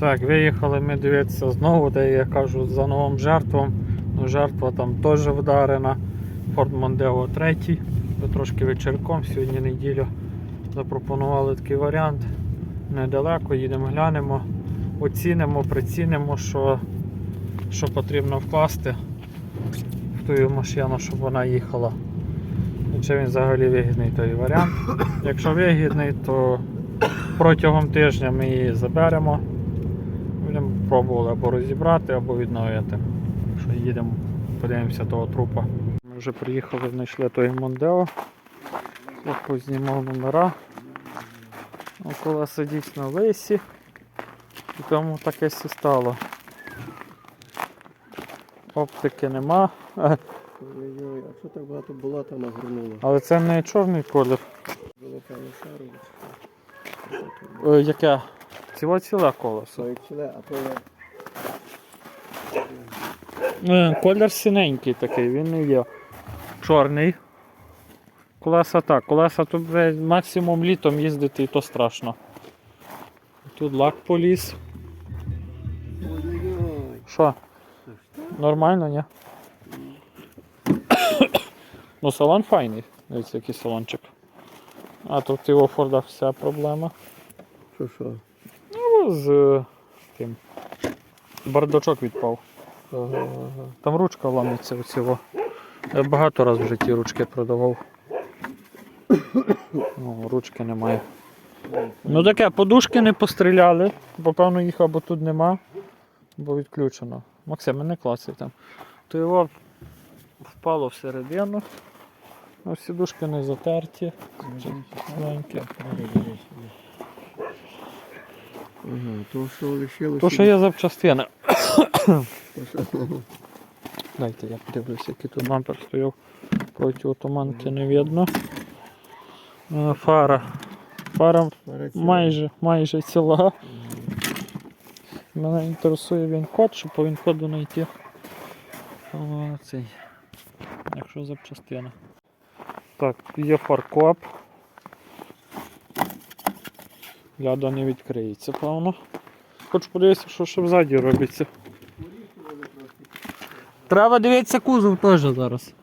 Так, виїхали ми дивитися знову, де я кажу за новим жертвом. Ну, жертва там теж вдарена. Ford Mondeo 3. Ми трошки вечірком, сьогодні неділя. Запропонували такий варіант. Недалеко, їдемо, глянемо, оцінимо, прицінимо, що, що потрібно вкласти в ту машину, щоб вона їхала. І чи він взагалі вигідний той варіант. Якщо вигідний, то протягом тижня ми її заберемо. Будемо пробували або розібрати, або відновити. Що їдемо, подивимося того трупа. Ми вже приїхали, знайшли той Мондео. Познімав номера. Около сидіть на лисі. І тому таке все стало. Оптики нема. Ой-ой, а що так багато болота нагорнуло? Але це не чорний колір. Було шару. Е, Яке? Ціле ціле колесо. А то Колір синенький такий, він не є. Чорний. Колеса так, колеса тут максимум літом їздити і то страшно. Тут лак поліз. Що? Нормально, ні? ну салон файний. Дивіться, який салончик. А тут його Форда вся проблема. Що що? З тим. Бардачок відпав. Там ручка ламиться цього. Я багато разів в житті ручки продавав. Ну, ручки немає. Ну таке, подушки не постріляли, бо певно їх або тут нема, бо відключено. Максим, не клацай там. То його впало всередину. Ну, сідушки не затерті. Маленькі. Ага, то що лишилося. То, що є що- Дайте я подивлюся, який тут бампер стояв. Протиотуманки не видно. Е, Фара. Фара майже, майже ціла. Мене інтересує він код, щоб по він коду знайти. Якщо запчастина. Так, є фаркоп. Ляда не відкриється, певно. Хочу подивитися, що ще взаді робиться. Треба дивитися кузов теж зараз.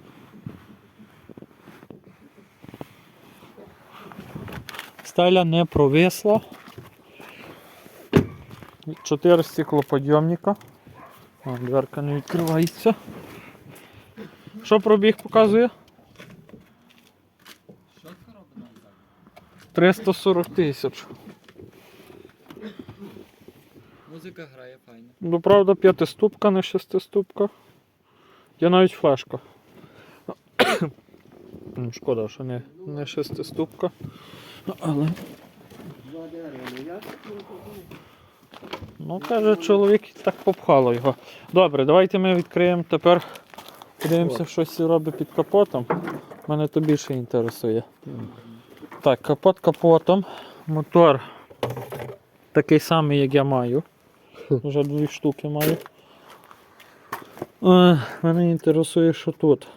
Стеля не провисла. Чотири стеклоподйомника. О, дверка не відкривається. Що пробіг показує? 340 тисяч. Музика грає файно. Ну, правда, п'ятиступка, не шестиступка. Є навіть флешка. Ну, Шкода, що не, не шестиступка. Але, ну каже, чоловік так попхало його. Добре, давайте ми відкриємо тепер. Подивимося, що сі робить під капотом. Мене то більше інтересує. Так, капот капотом. Мотор такий самий, як я маю. Вже дві штуки маю. Е, мене інтересує, що тут.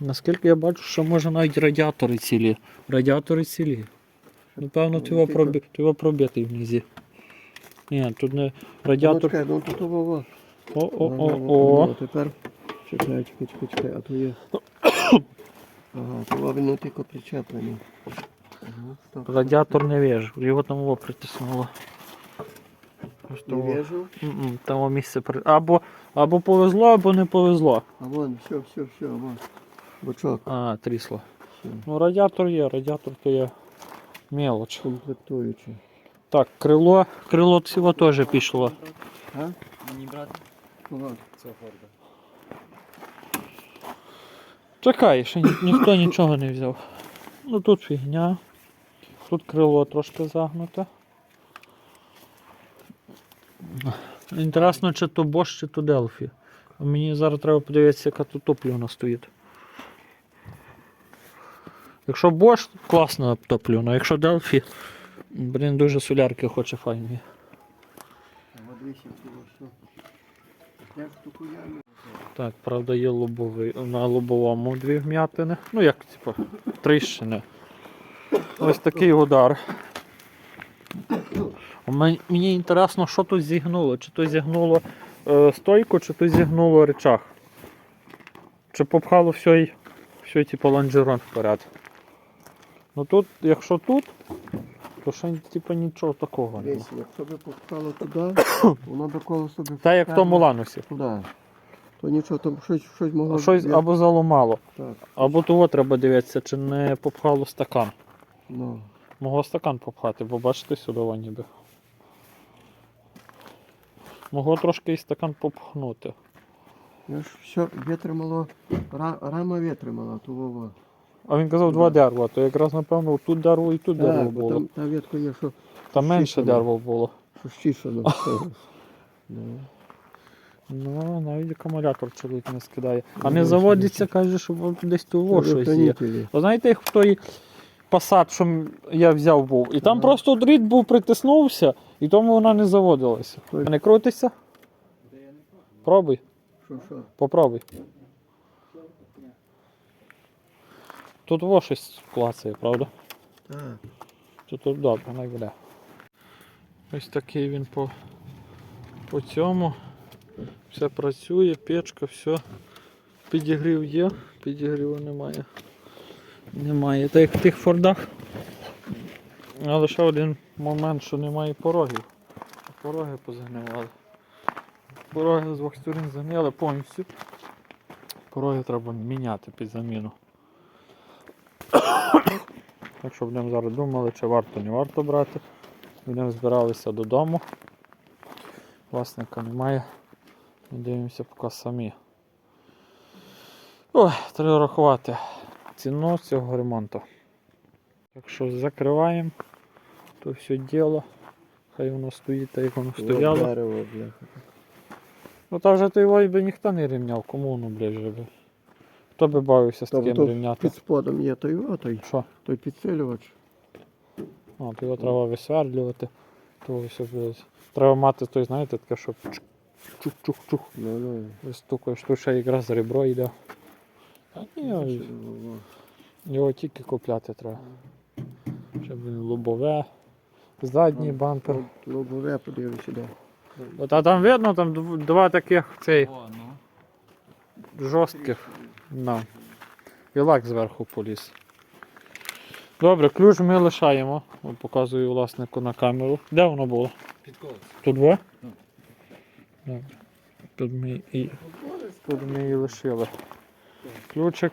Наскільки я бачу, що може навіть радіатори цілі. Радіатори цілі. Напевно, ти його, пробі... ти його пробитий внизі. Ні, тут не Ну, радіатор. чекай, ну. О-о-о-о. Тепер чекай, чекай, чекай, чекай, а то є. Ага, то він тільки причеплений. Радіатор не вижу, його там во притиснуло. Не того. вижу. М-м, Там місце при... або, або повезло, або не повезло. А вон, все, все, все, вон. Бочок. А, трісло. Все. Ну, радіатор є, радіатор то є мелоч. Комплектуючий. Так, крило, крило цього теж пішло. А? Мені брати Ага. цього Форда. Чекай, ще ні, ніхто нічого не взяв. Ну тут фігня. Тут крило трошки загнуте. Інтересно, чи то Bosch, чи то Delphi. Мені зараз треба подивитися, яка тут топлівна стоїть. Якщо Bosch, класна топлівна, якщо Delphi, блін, дуже солярки хоче файні. Так, правда, є лобовий, на лобовому дві вм'ятини. Ну як, типу, тріщини. Ось такий удар. Мені, інтересно, що тут зігнуло. Чи то зігнуло е, стойку, чи то зігнуло речах. Чи попхало все, все типу, лонжерон вперед. Ну тут, якщо тут, то ще типу, нічого такого немає. Якщо би попхало туди, воно би колесо би Та як в тому ланусі. Туди. То нічого, там щось, щось могло Щось або заламало, Так, або того треба дивитися, чи не попхало стакан. ну. Могло стакан попхати, бо бачите сюди ніби. Могло трошки і стакан попхнути. Я ж все витримало, рама витримала, то вова. А він казав два дерева, то якраз напевно тут дерево і тут дерево Так, було. там та ветка є, що, Там менше дерева було. що щішано. Ну. Навіть акумулятор чоловік не скидає. А Ну, не заводиться, каже, що десь того щось є. знаєте, як в той посад, що я взяв був, і там просто дріт був притиснувся, і тому вона не заводилася. Не крутиться? Пробуй, попробуй. Тут во щось клацає, правда? Тут, тут добре, не буде. Ось такий він по, по цьому. Все працює, печка, все. Підігрів є, підігріву немає. Немає. Та як в тих фордах. Але ще один момент, що немає порогів. Пороги позагнивали. Пороги з двох сторін загнили повністю. Пороги треба міняти під заміну. Так що будемо зараз думали, чи варто не варто брати. Будемо збиралися додому. Власника немає. Дивимося поки самі. Ой, треба рахувати ціну цього ремонту. Так що закриваємо то все діло. Хай воно стоїть так, як воно стояло. Дерево. Ну та вже той вой би ніхто не рівняв, кому воно ближче би. Хто би бавився з таким то рівняти? під сподом є той, о, той, Що? той підсилювач. А, то його треба висвердлювати, то все буде. Треба мати той, знаєте, таке, що чух-чух-чух. Ну, ну. Вистукаєш, тут ще якраз ребро йде. Во. його тільки купляти треба. Щоб він лобове, задній бампер. Лобове подивися, де. От, а там видно, там два таких цей О, ну. жорстких. На. І лак зверху поліз. Добре, ключ ми лишаємо. Показую власнику на камеру. Де воно було? Під колес. Тут два? Ну. Тут ми і, тут ми і лишили. Ключик.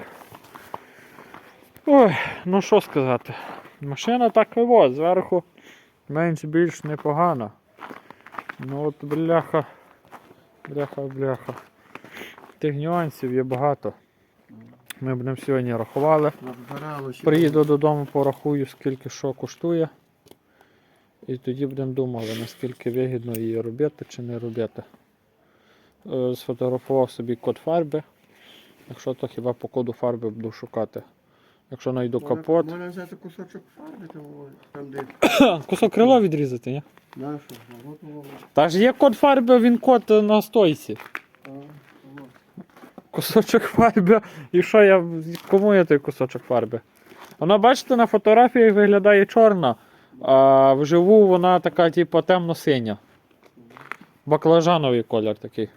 Ой, ну що сказати. Машина так і от, зверху менш-більш непогана. Ну от бляха, бляха, бляха. Тих нюансів є багато. Ми будемо сьогодні рахували. Приїду додому, порахую, скільки що коштує. І тоді будемо думали, наскільки вигідно її робити чи не робити. Е, Сфотографував собі код фарби. Якщо то хіба по коду фарби буду шукати. Якщо знайду капот. Можна взяти кусочок фарби, то там де Кусок крила відрізати, ні? нашу. Та ж є код фарби, він код на стойці. Кусочок фарби. І що я. Кому я той кусочок фарби? Вона, бачите, на фотографії виглядає чорна, а вживу вона така, типу, темно-синя. Баклажановий колір такий.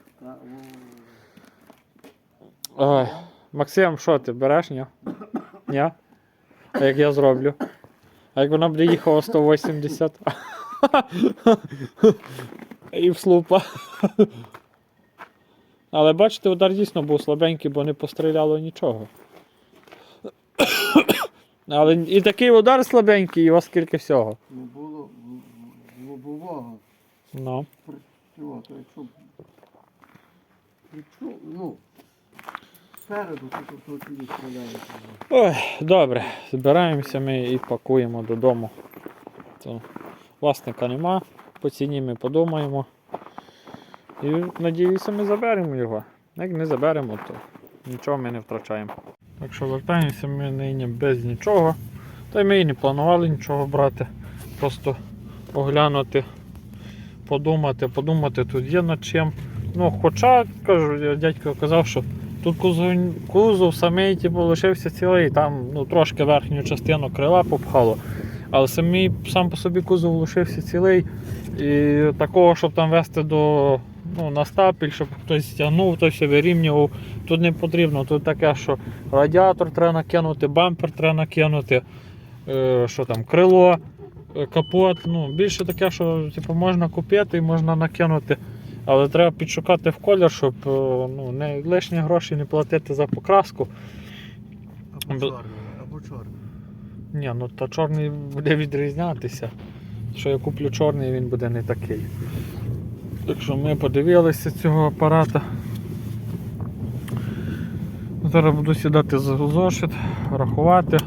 Ой. Максим, що ти береш, ні? Ні? А як я зроблю? А як вона буде їхала 180? І в слупа. Але бачите, удар дійсно був слабенький, бо не постріляло нічого. Але і такий удар слабенький, і у вас скільки всього. Не було в- в- лобового. Ну. Чого, то якщо... Якщо, ну, спереду, тут. Ой, добре, збираємося ми і пакуємо додому. То власника нема, по ціні ми подумаємо. І надіюся, ми заберемо його. Як не заберемо, то нічого ми не втрачаємо. Так що вертаємося ми нині без нічого. Та й ми і не планували нічого брати. Просто оглянути, подумати, подумати тут є над чим. Ну, хоча, кажу, дядько казав, що Тут кузов, самий типу, лишився цілий, там ну, трошки верхню частину крила попхало. Але самий, сам по собі кузов лишився цілий. І такого, щоб там вести до ну, на стапель, щоб хтось стягнув, хтось все вирівнював, тут не потрібно. Тут таке, що радіатор треба накинути, бампер треба накинути, е, що там, крило, е, капот. Ну, більше таке, що типу, можна купити і можна накинути. Але треба підшукати в колір, щоб е, ну, не лишні гроші не платити за покраску. Або чорний, або чорний. Ні, ну та чорний буде відрізнятися. Що я куплю чорний, він буде не такий. Так що ми подивилися цього апарата. Зараз буду сідати за зошит, рахувати.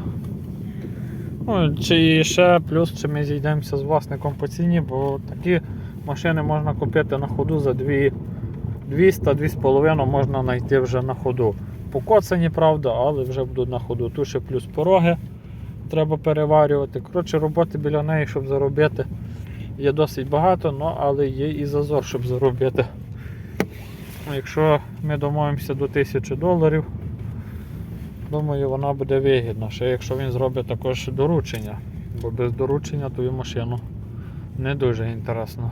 Ну, чи ще плюс, чи ми зійдемося з власником по ціні, бо такі машини можна купити на ходу за 200-2,5 можна знайти вже на ходу. Покоцані, правда, але вже будуть на ходу. Тут ще плюс пороги треба переварювати. Коротше, роботи біля неї, щоб заробити, є досить багато, ну, але є і зазор, щоб заробити. Якщо ми домовимося до 1000 доларів, думаю, вона буде вигідна. Ще якщо він зробить також доручення, бо без доручення тую машину не дуже інтересно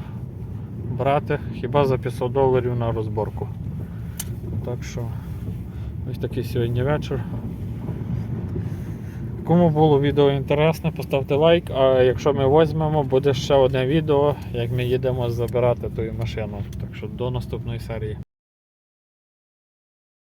брати, хіба за 500 доларів на розборку. Так що ось такий сьогодні вечір. Кому було відео інтересне, поставте лайк. А якщо ми візьмемо, буде ще одне відео, як ми їдемо забирати ту машину. Так що до наступної серії.